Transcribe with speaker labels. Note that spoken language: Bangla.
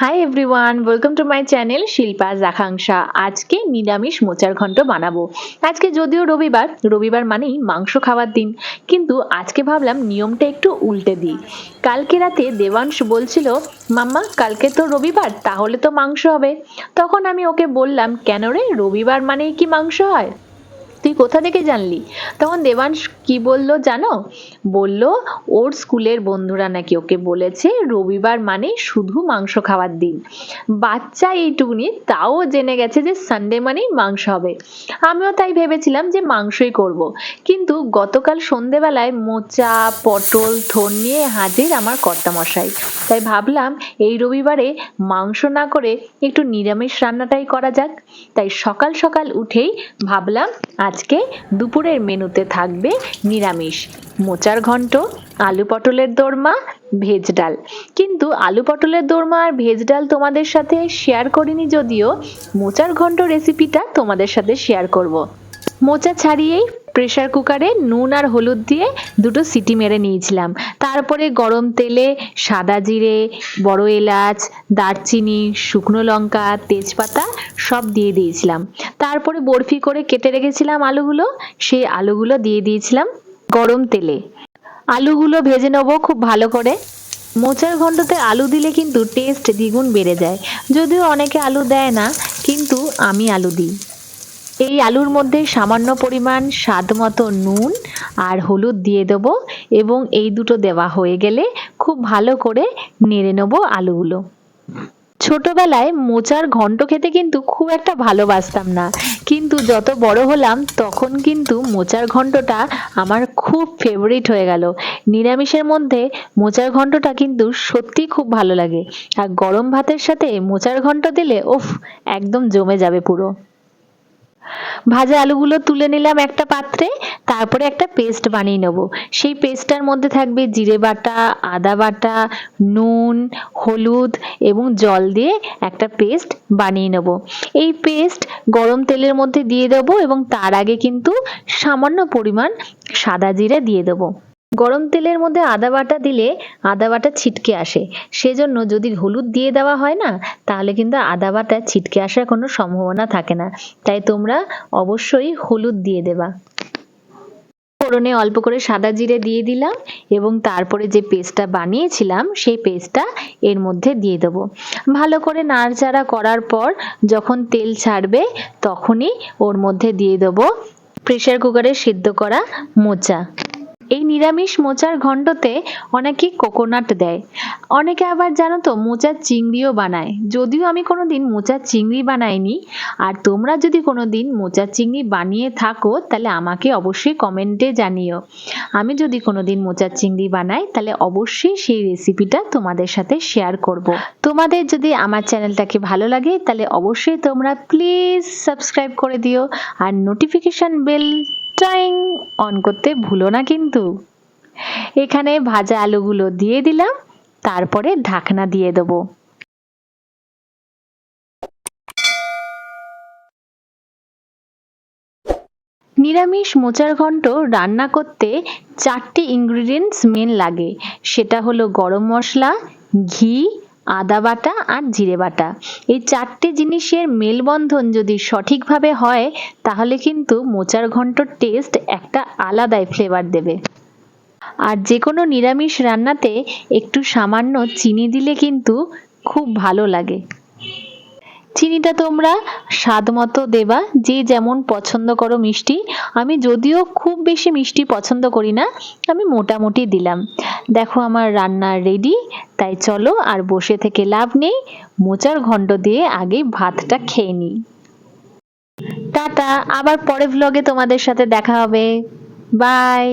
Speaker 1: Hi everyone welcome to my channel Shilpa Akanksha আজকে নিরামিষ মোচার ঘন্ট বানাবো। আজকে যদিও রবিবার রবিবার মানেই মাংস খাওয়ার দিন, কিন্তু আজকে ভাবলাম নিয়মটা একটু উল্টে দিই। কালকে রাতে দেবাংশ বলছিল, মাম্মা, কালকে তো রবিবার, তাহলে তো মাংস হবে। তখন আমি ওকে বললাম, কেন রে, রবিবার মানেই কি মাংস হয়? তুই কোথা থেকে জানলি? তখন দেবাংশ কি বলল জানো? বলল, ওর স্কুলের বন্ধুরা নাকি ওকে বলেছে রবিবার মানে শুধু মাংস খাওয়ার দিন। বাচ্চা এইটুকুনি তাও জেনে গেছে যে সানডে মানেই মাংস হবে। আমিও তাই ভেবেছিলাম যে মাংসই করব। কিন্তু গতকাল সন্ধেবেলায় মোচা, পটল থোন নিয়ে হাজির আমার কর্তামশাই। তাই ভাবলাম এই রবিবারে মাংস না করে একটু নিরামিষ রান্নাটাই করা যাক। তাই সকাল সকাল উঠেই ভাবলাম আজকে দুপুরের মেনুতে থাকবে নিরামিষ। মোচার ঘন্ট, আলু পটলের দোরমা, ভেজ ডাল। কিন্তু আলু পটলের দোরমা আর ভেজ ডাল তোমাদের সাথে শেয়ার করিনি যদিও, মোচার ঘন্ট রেসিপিটা তোমাদের সাথে শেয়ার করব। মোচা ছাড়িয়েই প্রেশার কুকারে নুন আর হলুদ দিয়ে দুটো সিটি মেরে নিয়েছিলাম। তারপরে গরম তেলে সাদা জিরে, বড় এলাচ, দারচিনি, শুকনো লঙ্কা, তেজপাতা সব দিয়ে দিয়েছিলাম। তারপরে বরফি করে কেটে রেখেছিলাম আলুগুলো, সেই আলুগুলো দিয়ে দিয়েছিলাম গরম তেলে। আলুগুলো ভেজে নেব খুব ভালো করে। মোচার ঘন্টতে আলু দিলে কিন্তু টেস্ট দ্বিগুণ বেড়ে যায়। যদিও অনেকে আলু দেয় না, কিন্তু আমি আলু দিই। এই আলুর মধ্যে সামান্য পরিমাণ স্বাদ মতো নুন আর হলুদ দিয়ে দেবো। এবং এই দুটো দেওয়া হয়ে গেলে খুব ভালো করে নেড়ে নেব আলুগুলো। ছোটবেলায় মোচার ঘন্ট খেতে কিন্তু খুব একটা ভালোবাসতাম না। কিন্তু যত বড় হলাম তখন কিন্তু মোচার ঘন্টটা আমার খুব ফেভারিট হয়ে গেল। নিরামিষের মধ্যে মোচার ঘন্টটা কিন্তু সত্যি খুব ভালো লাগে। আর গরম ভাতের সাথে মোচার ঘন্ট দিলে ওফ একদম জমে যাবে পুরো। ভাজা আলুগুলো তুলে নিলাম একটা পাত্রে। তারপরে একটা পেস্ট বানিয়ে নেব। সেই পেস্টটার মধ্যে থাকবে জিরে বাটা, আদা বাটা, নুন, হলুদ এবং জল দিয়ে একটা পেস্ট বানিয়ে নেব। এই পেস্ট গরম তেলের মধ্যে দিয়ে দেবো এবং তার আগে কিন্তু সামান্য পরিমাণ সাদা জিরে দিয়ে দেবো। গরম তেলের মধ্যে আদা বাটা দিলে আদা বাটা ছিটকে আসে। সেজন্য যদি হলুদ দিয়ে দেওয়া হয় না, তাহলে কিন্তু আদা বাটা ছিটকে আসার কোনো সম্ভাবনা থাকে না। তাই তোমরা অবশ্যই হলুদ দিয়ে দেবা। ফোড়নে অল্প করে সাদা জিরে দিয়ে দিলাম এবং তারপরে যে পেস্টটা বানিয়েছিলাম, সেই পেস্টটা এর মধ্যে দিয়ে দেবো। ভালো করে নাড়চাড়া করার পর যখন তেল ছাড়বে, তখনই ওর মধ্যে দিয়ে দেবো প্রেশার কুকারে সিদ্ধ করা মোচা। এই নিরামিষ মোচার ঘণ্টতে অনেকে কোকোনাট দেয়। অনেকে আবার জানো তো মোচার চিংড়িও বানায়। যদিও আমি কোনো দিন মোচার চিংড়ি বানাইনি, আর তোমরা যদি কোনো দিন মোচার চিংড়ি বানিয়ে থাকো, তাহলে আমাকে অবশ্যই কমেন্টে জানিও। আমি যদি কোনো দিন মোচার চিংড়ি বানাই, তাহলে অবশ্যই সেই রেসিপিটা তোমাদের সাথে শেয়ার করব। তোমাদের যদি আমার চ্যানেলটাকে ভালো লাগে, তাহলে অবশ্যই তোমরা প্লিজ সাবস্ক্রাইব করে দিও, আর নোটিফিকেশান বেল টাইং অন করতে ভুলো না কিন্তু। এখানে ভাজা আলুগুলো দিয়ে দিলাম, তারপরে ঢাকনা দিয়ে দেবো। নিরামিষ মোচার ঘন্ট রান্না করতে চারটি ইনগ্রিডিয়েন্টস মেন লাগে। সেটা হলো গরম মশলা, ঘি আদা বাটা আর জিরে বাটা। এই চারটে জিনিসের মেলবন্ধন যদি সঠিকভাবে হয়, তাহলে কিন্তু মোচার ঘন্টর টেস্ট একটা আলাদাই ফ্লেভার দেবে। আর যে কোনো নিরামিষ রান্নাতে একটু সামান্য চিনি দিলে কিন্তু খুব ভালো লাগে। চিনিটা তোমরা স্বাদ মতো দেবা, যে যেমন পছন্দ করো মিষ্টি। আমি যদিও খুব বেশি মিষ্টি পছন্দ করি না, আমি মোটামুটি দিলাম। দেখো আমার রান্না রেডি তাই চলো আর বসে থেকে লাভ নেই। মোচার ঘণ্ট দিয়ে আগে ভাতটা খেয়ে নিই। টাটা, আবার পরে ভ্লগে তোমাদের সাথে দেখা হবে। বাই